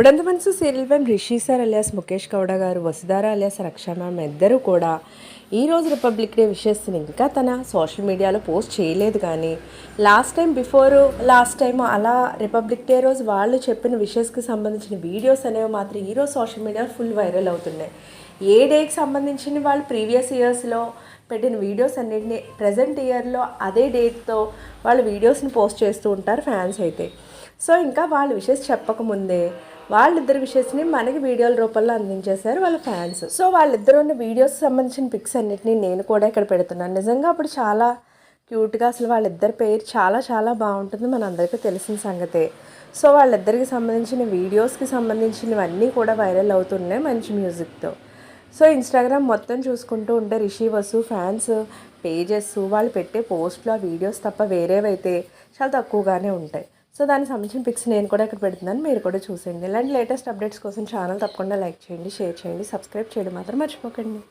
ఇప్పుడంత మనసు serial fame Rishi sir alias Mukesh Gowda గారు Vasudhara alias రక్ష మ్యామ్ ఇద్దరూ కూడా ఈ రోజు రిపబ్లిక్ డే విషయస్ని ఇంకా తన సోషల్ మీడియాలో పోస్ట్ చేయలేదు కానీ last time before last time అలా రిపబ్లిక్ డే రోజు వాళ్ళు చెప్పిన విషయస్కి సంబంధించిన వీడియోస్ అనేవి మాత్రం ఈరోజు సోషల్ మీడియాలో ఫుల్ వైరల్ అవుతున్నాయి. ఏ డేకి సంబంధించిన వాళ్ళు ప్రీవియస్ ఇయర్స్లో పెట్టిన వీడియోస్ అన్నింటినీ ప్రజెంట్ ఇయర్లో అదే డేట్తో వాళ్ళ వీడియోస్ని పోస్ట్ చేస్తూ ఉంటారు ఫ్యాన్స్ అయితే. సో ఇంకా వాళ్ళ విషెస్ చెప్పకముందే వాళ్ళిద్దరి విషయస్ని మనకి వీడియోల రూపంలో అందించేశారు వాళ్ళ ఫ్యాన్స్. సో వాళ్ళిద్దరు ఉన్న వీడియోస్ సంబంధించిన పిక్స్ అన్నిటిని నేను కూడా ఇక్కడ పెడుతున్నాను. నిజంగా అప్పుడు చాలా క్యూట్గా అసలు వాళ్ళిద్దరి పేరు చాలా చాలా బాగుంటుంది. మన అందరికీ తెలిసిన సంగతే. సో వాళ్ళిద్దరికి సంబంధించిన వీడియోస్కి సంబంధించినవన్నీ కూడా వైరల్ అవుతున్నాయి మంచి మ్యూజిక్తో. సో ఇన్స్టాగ్రామ్ మొత్తం చూసుకుంటూ ఉంటే రిషి వసు ఫ్యాన్స్ పేజెస్ వాళ్ళు పెట్టే పోస్ట్లు ఆ వీడియోస్ తప్ప వేరేవైతే చాలా తక్కువగానే ఉంటాయి. సో దానికి సంబంధించిన పిక్స్ నేను కూడా ఇక్కడ పెడుతున్నాను. మీరు కూడా చూసేయండి. ఇలాంటి లేటెస్ట్ అప్డేట్స్ కోసం ఛానల్ తప్పకుండా లైక్ చేయండి షేర్ చేయండి సబ్స్క్రైబ్ చేయడం మాత్రం మర్చిపోకండి.